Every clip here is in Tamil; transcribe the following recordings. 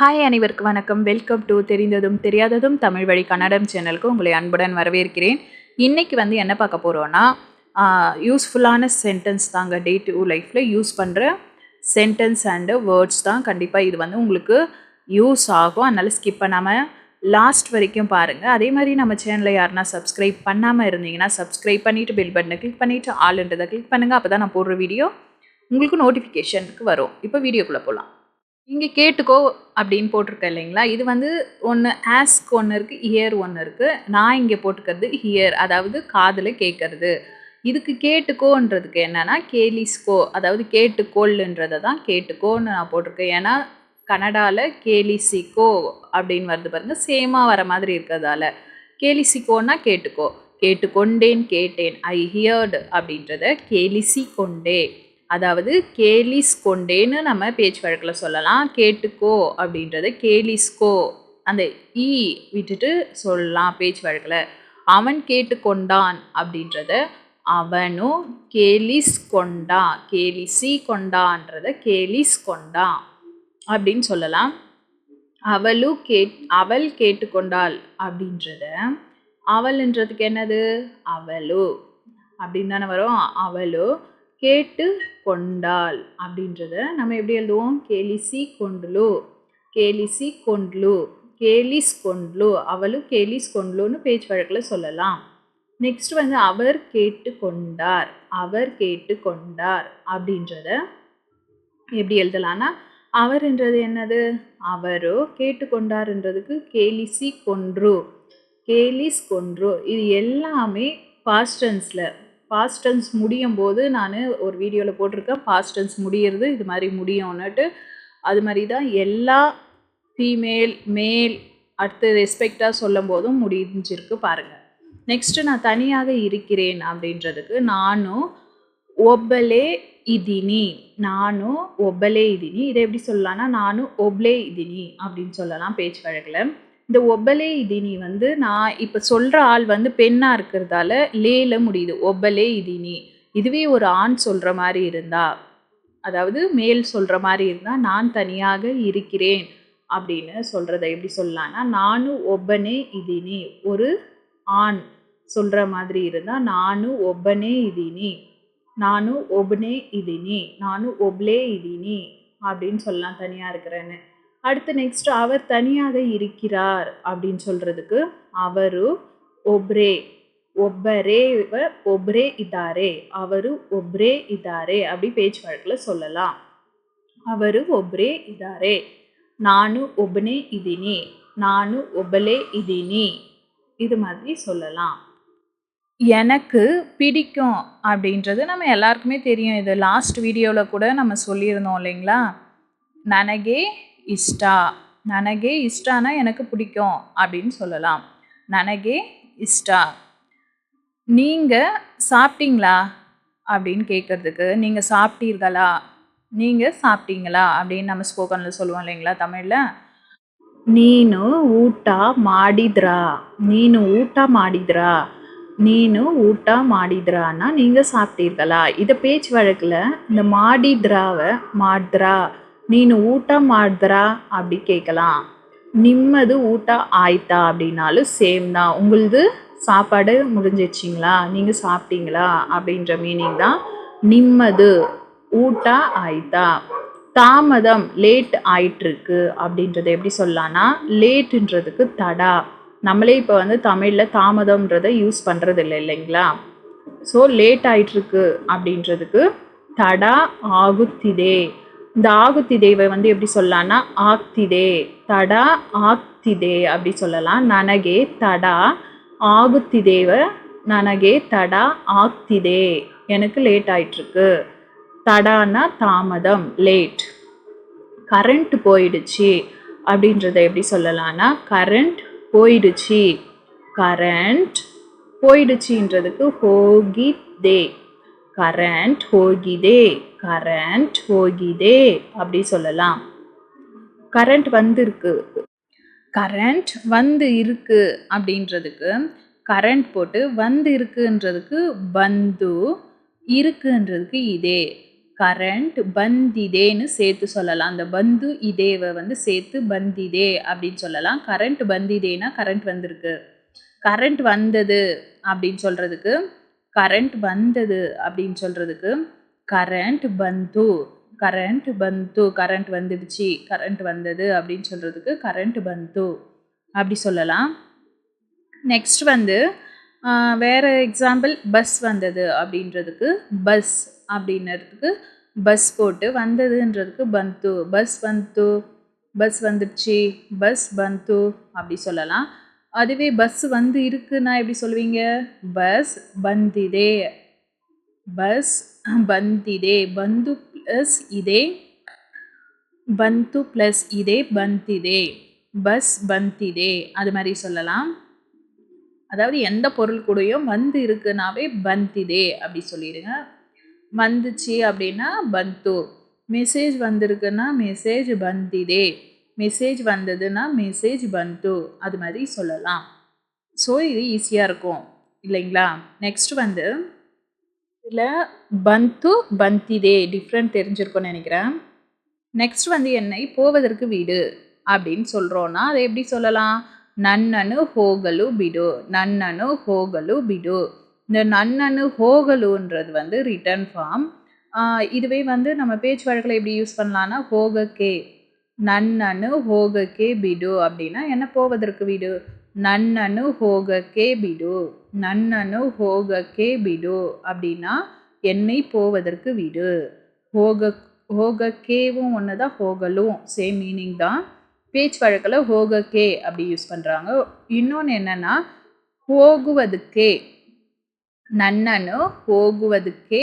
ஹாய் அனைவருக்கு வணக்கம். வெல்கம் டு தெரிந்ததும் தெரியாததும் தமிழ் வழி கன்னடம் சேனலுக்கு உங்களை அன்புடன் வரவேற்கிறேன். இன்றைக்கி வந்து என்ன பார்க்க போகிறோன்னா யூஸ்ஃபுல்லான சென்டென்ஸ் தாங்க. டே டு லைஃப்பில் யூஸ் பண்ணுற சென்டென்ஸ் அண்டு வேர்ட்ஸ் தான் கண்டிப்பாக இது வந்து உங்களுக்கு யூஸ் ஆகும். அதனால் ஸ்கிப் பண்ணாமல் லாஸ்ட் வரைக்கும் பாருங்கள் அதே மாதிரி நம்ம சேனலை யாருனா சப்ஸ்கிரைப் பண்ணாமல் இருந்தீங்கன்னா சப்ஸ்கிரைப் பண்ணிவிட்டு பில் பட்டனை கிளிக் பண்ணிவிட்டு ஆளுன்றதை கிளிக் பண்ணுங்கள் அப்போ தான் நான் போடுற வீடியோ உங்களுக்கு நோட்டிஃபிகேஷனுக்கு வரும். இப்போ வீடியோக்குள்ளே போகலாம் இங்கே கேட்டுக்கோ அப்படின்னு போட்டிருக்கேன் இல்லைங்களா? இது வந்து ஒன்று ஆஸ்க் ஒன்று இருக்குது இயர் ஒன்று இருக்குது நான் இங்கே போட்டுக்கிறது ஹியர் அதாவது காதில் கேட்கறது. இதுக்கு கேட்டுக்கோன்றதுக்கு என்னென்னா கேலிஸ்கோ அதாவது கேட்டுக்கோள்ன்றதை தான் கேட்டுக்கோன்னு நான் போட்டிருக்கேன். ஏன்னா கனடாவில் கேலிசிக்கோ அப்படின்னு வருது பாருங்கள் சேமாக வர மாதிரி இருக்கிறதால. கேலிசிக்கோன்னா கேட்டுக்கோ. கேட்டுக்கொண்டேன் கேட்டேன் ஐ ஹியர்டு அப்படின்றத கேலிசி கொண்டே அதாவது கேலிஸ் கொண்டேன்னு நம்ம பேச்சு வழக்கில் சொல்லலாம். கேட்டுக்கோ அப்படின்றத கேலிஸ்கோ. அந்த ஈ விட்டுட்டு சொல்லலாம் பேச்சு வழக்கில் அவன் கேட்டுக்கொண்டான் அப்படின்றத அவனும் கேலிஸ் கொண்டா கேலிசி கொண்டான்றத கேலிஸ் கொண்டான் அப்படின்னு சொல்லலாம். அவளும் கேட் அவள் கேட்டுக்கொண்டாள் அப்படின்றத அவள்ன்றதுக்கு என்னது? அவளு. அப்படின்னு தானே வரும். அவளு கேட்டு கொண்டாள் அப்படின்றத நம்ம எப்படி எழுதுவோம்? கேலிசி கொண்டுலு கேலிசி கொண்டுலு கேலிஸ் கொண்டுலு அவளும் கேலிஸ் கொண்டுலுன்னு பேச்சு வழக்கில் சொல்லலாம். நெக்ஸ்ட் வந்து அவர் கேட்டு கொண்டார் அவர் கேட்டு கொண்டார் அப்படின்றத எப்படி எழுதலாம்னா அவர்ன்றது என்னது? அவரோ கேட்டுக்கொண்டார்ன்றதுக்கு கேலிசி கொன்று கேலிஸ் கொன்று இது எல்லாமே பாஸ்டன்ஸில் பாஸ்டன்ஸ் முடியும் போது நான் ஒரு வீடியோவில் போட்டிருக்கேன். பாஸ்டன்ஸ் முடியிறது இது மாதிரி முடியும்னுட்டு. அது மாதிரி தான் எல்லா ஃபீமேல் மேல் அடுத்து ரெஸ்பெக்டாக சொல்லும் போதும் முடிஞ்சிருக்கு பாருங்கள் நெக்ஸ்ட்டு நான் தனியாக இருக்கிறேன் அப்படின்றதுக்கு நானும் ஒப்பலே இதினி நானும் ஒப்பலே இதினி. இதை எப்படி சொல்லலாம்னா நானும் ஒப்லே இதினி அப்படின்னு சொல்லலாம் பேச்சு வழக்கில். இந்த ஒப்பலே இதினி வந்து நான் இப்போ சொல்கிற ஆள் வந்து பெண்ணாக இருக்கிறதால லேல முடியுது. ஒப்பலே இதினி. இதுவே ஒரு ஆண் சொல்கிற மாதிரி இருந்தா அதாவது மேல் சொல்கிற மாதிரி இருந்தால் நான் தனியாக இருக்கிறேன் அப்படின்னு சொல்கிறத எப்படி சொல்லலாம்னா நானும் ஒப்பனே இதினி. ஒரு ஆண் சொல்கிற மாதிரி இருந்தால் நானும் ஒப்பனே இதினி. நானும் ஒபனே இதினி. நானும் ஒப்லே இதினி அப்படின்னு சொல்லலாம் தனியாக இருக்கிறேன்னு. அடுத்து நெக்ஸ்ட் அவர் தனியாக இருக்கிறார் அப்படின்னு சொல்கிறதுக்கு அவரு ஒப்ரே ஒப்பரே ஒப்ரே இதாரே அவரு ஒப்ரே இதாரே அப்படி பேச்சு வழக்கில் சொல்லலாம். அவரு ஒப்ரே இதாரே நானு ஒபனே இதினி நானு ஒபலே இதினி இது மாதிரி சொல்லலாம். எனக்கு பிடிக்கும் அப்படின்றது நம்ம எல்லாருக்குமே தெரியும். இது லாஸ்ட் வீடியோவில் கூட நம்ம சொல்லியிருந்தோம் இல்லைங்களா? நனகே இஷ்டா நனகே இஷ்டானா எனக்கு பிடிக்கும் அப்படின்னு சொல்லலாம் நனகே இஷ்டா நீங்கள் சாப்பிட்டீங்களா அப்படின்னு கேட்குறதுக்கு நீங்கள் சாப்பிட்டீர்களா நீங்கள் சாப்பிட்டீங்களா அப்படின்னு நம்ம ஸ்போக்கனில் சொல்லுவோம் இல்லைங்களா தமிழில் ನೀನು ಊಟ ಮಾಡಿದ್ರಾ ನೀನು ಊಟ ಮಾಡಿದ್ರಾ நீனு ஊட்டா மாடித்ரான்னா நீங்கள் சாப்பிட்டீர்களா இதை பேச்சு வழக்கில் இந்த மாடித்ராவை மாட்ரா நீனு ஊட்ட மாட்ரா அப்படி கேட்கலாம் நிம்மது ஊட்ட ஆயிட்டா அப்படின்னாலும் சேம் தான். உங்களுது சாப்பாடு முடிஞ்சிச்சிங்களா நீங்கள் சாப்பிட்டீங்களா? அப்படின்ற மீனிங் தான் நிம்மது ஊட்டா ஆயிட்டா. தாமதம் லேட் ஆயிட்டுருக்கு அப்படின்றத எப்படி சொல்லலாம்னா லேட்டுன்றதுக்கு தடா. நம்மளே இப்போ வந்து தமிழில் தாமதம்ன்றதை யூஸ் பண்ணுறது இல்லை இல்லைங்களா? ஸோ லேட் ஆயிட்டுருக்கு அப்படின்றதுக்கு தடா ஆகுத்திதே. இந்த ஆகுத்தி தேவை வந்து எப்படி சொல்லலாம்னா ஆக்திதே தடா ஆக்திதே அப்படி சொல்லலாம். நனகே தடா ஆகுத்தி தேவ நனகே தடா ஆக்திதே. எனக்கு லேட் ஆயிட்டுருக்கு. தடானா தாமதம் லேட் கரண்ட் போயிடுச்சு அப்படின்றத எப்படி சொல்லலாம்னா கரண்ட் போயிடுச்சு. கரண்ட் போயிடுச்சுன்றதுக்கு ஹோகிதே. கரண்ட் ஹோகிதே. கரண்ட் ஹோகிதே அப்படி சொல்லலாம். கரண்ட் வந்திருக்கு. கரண்ட் வந்து இருக்கு அப்படின்றதுக்கு கரண்ட் போட்டு வந்து இருக்குன்றதுக்கு பந்து இருக்குன்றதுக்கு இதே. கரண்ட் பந்திதேன்னு சேர்த்து சொல்லலாம். அந்த பந்து இதேவை வந்து சேர்த்து பந்திதே அப்படின்னு சொல்லலாம். கரண்ட் பந்திதேனா கரண்ட் வந்திருக்கு. கரண்ட் வந்தது அப்படின்னு சொல்கிறதுக்கு கரண்ட் வந்தது அப்படின்னு சொல்கிறதுக்கு கரண்ட் பந்து கரண்ட் பந்து கரண்ட் வந்துடுச்சு கரண்ட் வந்தது அப்படின்னு சொல்கிறதுக்கு கரண்ட் பந்து அப்படி சொல்லலாம். நெக்ஸ்ட் வந்து வேறு எக்ஸாம்பிள் பஸ் வந்தது அப்படின்றதுக்கு பஸ் அப்படின்றதுக்கு பஸ் போட்டு வந்ததுன்றதுக்கு பந்து பஸ் பந்து பஸ் வந்துடுச்சு பஸ் பந்து அப்படி சொல்லலாம். அதுவே பஸ் வந்து இருக்குன்னா எப்படி சொல்லுவீங்க? பஸ் பந்திதே ಬಸ್ ಬಂದಿದೆ ಬಂದು ಪ್ಲಸ್ ಇದೆ ಬಂತು ಪ್ಲಸ್ ಇದೆ ಬಂತಿದೆ பஸ் பந்திதே அது மாதிரி சொல்லலாம் அதாவது எந்த பொருள் கூடயும் வந்து இருக்குனாவே பந்திதே அப்படி சொல்லிடுங்க வந்துச்சு அப்படின்னா பந்து மெசேஜ் வந்திருக்குன்னா மெசேஜ் பந்திதே மெசேஜ் வந்ததுன்னா மெசேஜ் பந்து அது மாதிரி சொல்லலாம் ஸோ இது ஈஸியாக இருக்கும் இல்லைங்களா நெக்ஸ்ட் வந்து இதில் பந்து பந்திதே டிஃப்ரெண்ட் தெரிஞ்சிருக்கும்னு நினைக்கிறேன். நெக்ஸ்ட் வந்து என்னை போவதற்கு வீடு அப்படின்னு சொல்கிறோன்னா அதை எப்படி சொல்லலாம்? நன்னனு ஹோகலு பிடு நன்னனு ஹோகலு பிடு. இந்த நன்னனு ஹோகலுன்றது வந்து ரிட்டர்ன் ஃபார்ம் இதுவே வந்து நம்ம பேச்சு வழக்கில் எப்படி யூஸ் பண்ணலான்னா கே நன்னனு ஹோக கே பிடு அப்படின்னா என்ன போவதற்கு வீடு? நன்னனு ஹோகக்கே பிடு நன்னனு ஹோகக்கே பிடு அப்படின்னா என்னை போவதற்கு வீடு ஹோக ஹோகக்கேவும் ஒன்று தான் ஹோகலும் சேம் மீனிங் தான் பேச்சு வழக்கில் ஹோகக்கே அப்படி யூஸ் பண்ணுறாங்க இன்னொன்று என்னென்னா ಹೋಗುವುದಕ್ಕೆ ನನ್ನನ್ನು ಹೋಗುವುದಕ್ಕೆ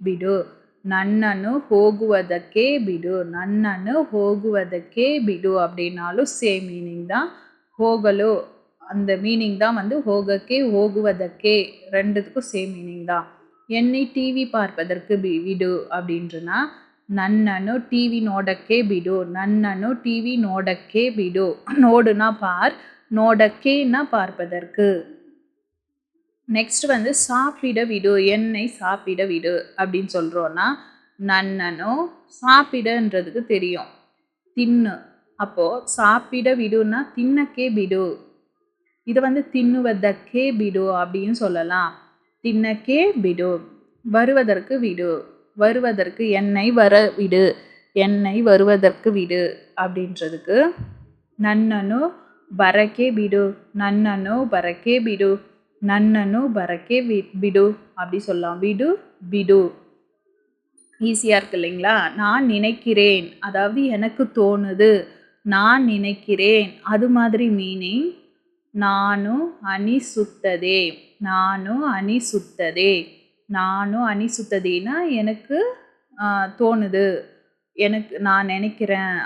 ಬಿಡು ನನ್ನನ್ನು ಹೋಗುವುದಕ್ಕೆ ಬಿಡು ನನ್ನನ್ನು ಹೋಗುವುದಕ್ಕೆ ಬಿಡು அப்படின்னாலும் சேம் மீனிங் தான் ಹೋಗಲು அந்த மீனிங் தான் வந்து ஹோகக்கே ஓகுவதக்கே ரெண்டுத்துக்கும் சேம் மீனிங் தான். என்னை டிவி பார்ப்பதற்கு பி விடு அப்படின்றனா நன்னனு டிவி நோடக்கே பிடு நன்னனு டிவி நோடக்கே பிடு நோடுனா பார் நோடக்கேன்னா பார்ப்பதற்கு. நெக்ஸ்ட் வந்து சாப்பிட விடு என்னை சாப்பிட விடு அப்படின்னு சொல்கிறோன்னா நன்னனும் சாப்பிடன்றதுக்கு தெரியும். தின்னு. அப்போது சாப்பிட விடுன்னா தின்னக்கே விடு. இதை வந்து தின்னுவதற்கே ಬಿಡು அப்படின்னு சொல்லலாம் தின்னக்கே ಬಿಡು வருவதற்கு விடு வருவதற்கு என்னை வர விடு என்னை வருவதற்கு விடு அப்படின்றதுக்கு ನನ್ನನ್ನು ಬರಕೆ ಬಿಡು ನನ್ನನ್ನು ಬರಕೆ ಬಿಡು ನನ್ನನ್ನು ಬರಕೆ வி- ಬಿಡು அப்படி சொல்லலாம் விடு ಬಿಡು ஈஸியாக இருக்கு இல்லைங்களா நான் நினைக்கிறேன் அதாவது எனக்கு தோணுது நான் நினைக்கிறேன் அது மாதிரி மீனிங் ನಾನು ಅನಿಸುತ್ತದೆ ನಾನು ಅನಿಸುತ್ತದೆ ನಾನು ಅನಿಸುತ್ತದೆனா எனக்கு தோணுது. எனக்கு நான் நினைக்கிறேன்.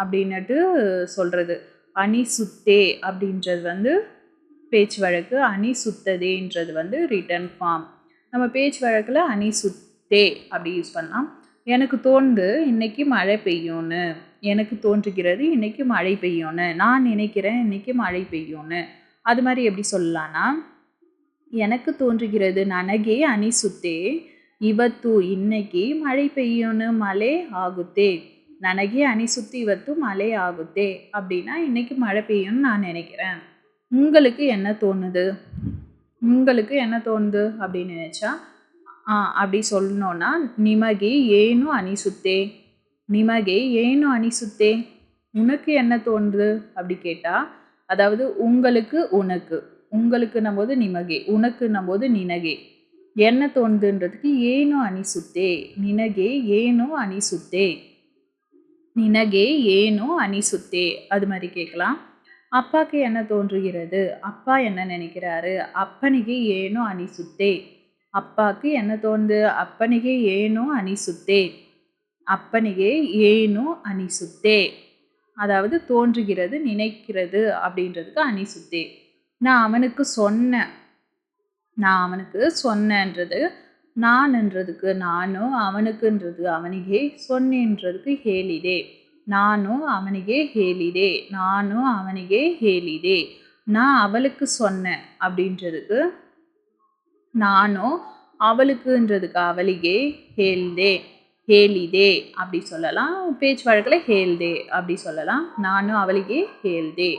அப்படின்னுட்டு சொல்கிறது அனிசுத்தே அப்படின்றது வந்து பேச்சு வழக்கு அனிசுத்ததேன்றது வந்து ரிட்டர்ன் ஃபார்ம் நம்ம பேச்சு வழக்கில் அனிசுத்தே அப்படி யூஸ் பண்ணலாம். எனக்கு தோணுது இன்றைக்கி மழை பெய்யும்னு. எனக்கு தோன்றுகிறது இன்றைக்கி மழை பெய்யும்னு. நான் நினைக்கிறேன் இன்றைக்கி மழை பெய்யும்னு. அது மாதிரி எப்படி சொல்லலான்னா எனக்கு தோன்றுகிறது நனகே அனிசுத்தே ಇವತ್ತು ಇನ್ನಕ್ಕೆ ಮಳೆ ಪೆಯ್ಯೋನು ಮಳೆ ಆಗುತ್ತೆ ನನಗೆ ಅನಿಸುತ್ತೆ ಇವತ್ತು மழை ஆகுத்தே. அப்படின்னா இன்னைக்கு மழை பெய்யும்னு நான் நினைக்கிறேன். உங்களுக்கு என்ன தோணுது? உங்களுக்கு என்ன தோணுது? அப்படின்னு நினச்சா அப்படி சொல்லணுன்னா நிமகே ஏனும் அனிசுத்தே. நிமகே ಏನು அணிசுத்தே? உனக்கு என்ன தோன்று? அப்படி கேட்டால் அதாவது உங்களுக்கு உனக்கு. உங்களுக்கு நம்போது நிமகே உனக்குன்னும் போது நினகே. என்ன தோன்றுன்றதுக்கு ஏனோ அனிசுத்தே நினகே ஏனோ அனிசுத்தே நினகே ஏனோ அனிசுத்தே அது மாதிரி கேட்கலாம். அப்பாக்கு என்ன தோன்றுகிறது? அப்பா என்ன நினைக்கிறாரு? அப்பனுக்கு ஏனோ அனிசுத்தே அப்பாவுக்கு என்ன தோன்று? அப்பனிகே ஏனோ அணிசுத்தே. அப்பனையே ஏனோ அனிசுத்தே. அதாவது தோன்றுகிறது நினைக்கிறது அப்படின்றதுக்கு அனிசுத்தே. நான் அவனுக்கு சொன்னேன் நான் அவனுக்கு சொன்னேன்றது நான்ன்றதுக்கு நானும் அவனுக்குன்றது அவனிகே சொன்னேன்றதுக்கு ஹேலிதே நானும் அவனிகே ஹேலிதே நானும் அவனிகே ஹேலிதே நான் அவளுக்கு சொன்னேன் அப்படின்றதுக்கு நானும் அவளுக்குன்றதுக்கு அவளிகே ஹேல்தே ஹேலிதே அப்படி சொல்லலாம். பேச்சு வழக்கில் ஹேல்தே அப்படி சொல்லலாம். நானும் அவளுக்கே ஹேல்தே.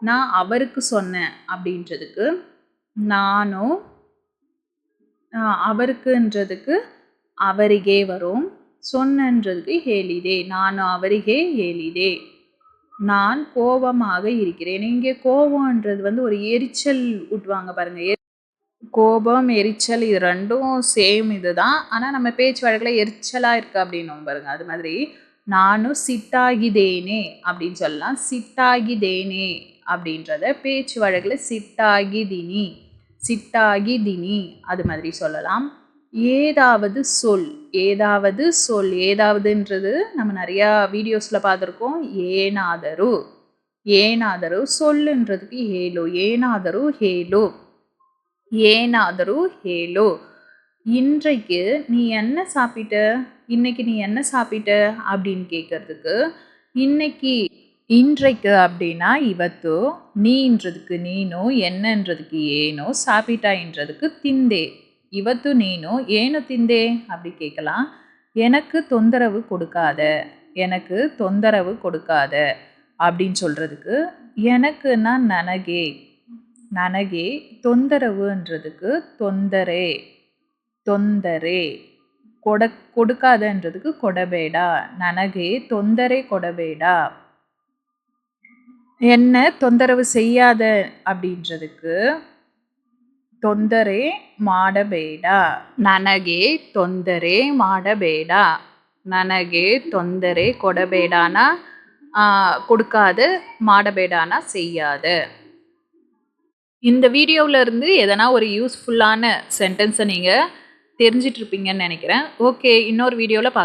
நான் அவருக்கு சொன்னேன் அப்படின்றதுக்கு நானும் அவருக்குன்றதுக்கு அவருகே வரும். சொன்னன்றதுக்கு ஹேலிதே. நானும் அவருகே ஹேலிதே. நான் கோபமாக இருக்கிறேன். இங்கே கோபம்ன்றது வந்து ஒரு எரிச்சல் விட்டுவாங்க பாருங்கள் கோபம் எரிச்சல் இது ரெண்டும் சேம் இது தான் ஆனால் நம்ம பேச்சு வழக்கில் எரிச்சலாக இருக்குது அப்படின்னு பாருங்க. அது மாதிரி நானும் சிட்டாகிதேனே அப்படின்னு சொல்லலாம். சிட்டாகிதேனே அப்படின்றத பேச்சு வழக்கில் சிட்டாகிதினி சிட்டாகிதினி அது மாதிரி சொல்லலாம். ஏதாவது சொல் ஏதாவது சொல் ஏதாவதுன்றது நம்ம நிறையா வீடியோஸில் பார்த்துருக்கோம். ஏனாதரு ஏனாதரு சொல்லுன்றதுக்கு ஹேலோ ஏனாதரு ஹேலோ. ஏனாதரோ ஹேலோ? இன்றைக்கு நீ என்ன சாப்பிட்ட? இன்னைக்கு நீ என்ன சாப்பிட்ட? அப்படின்னு கேட்கறதுக்கு இன்னைக்கு இன்றைக்கு அப்படின்னா இவத்து நீன்றதுக்கு நீனோ என்னன்றதுக்கு ஏனோ சாப்பிட்டாயின்றதுக்கு திந்தே. இவத்து நீனோ ஏனோ திந்தே? அப்படி கேட்கலாம் எனக்கு தொந்தரவு கொடுக்காத எனக்கு தொந்தரவு கொடுக்காத அப்படின்னு சொல்கிறதுக்கு எனக்குன்னா நனகே. ನನಗೆ தொந்தரவுன்றதுக்கு தொந்தரே ತೊಂದರೆ ಕೊಡ கொடுக்காதன்றதுக்கு ಕೊಡಬೇಡ ನನಗೆ ತೊಂದರೆ ಕೊಡಬೇಡ என்ன தொந்தரவு செய்யாத அப்படின்றதுக்கு ತೊಂದರೆ ಮಾಡಬೇಡ ನನಗೆ ತೊಂದರೆ ಮಾಡಬೇಡ ನನಗೆ ತೊಂದರೆ ಕೊಡಬೇಡಾನ கொடுக்காத மாடபேடானா செய்யாத இந்த வீடியோவில் இருந்து எதனா ஒரு யூஸ்ஃபுல்லான சென்டென்ஸை நீங்கள் தெரிஞ்சிட்ருப்பீங்கன்னு நினைக்கிறேன். ஓகே இன்னொரு வீடியோவில் பார்க்கலாம்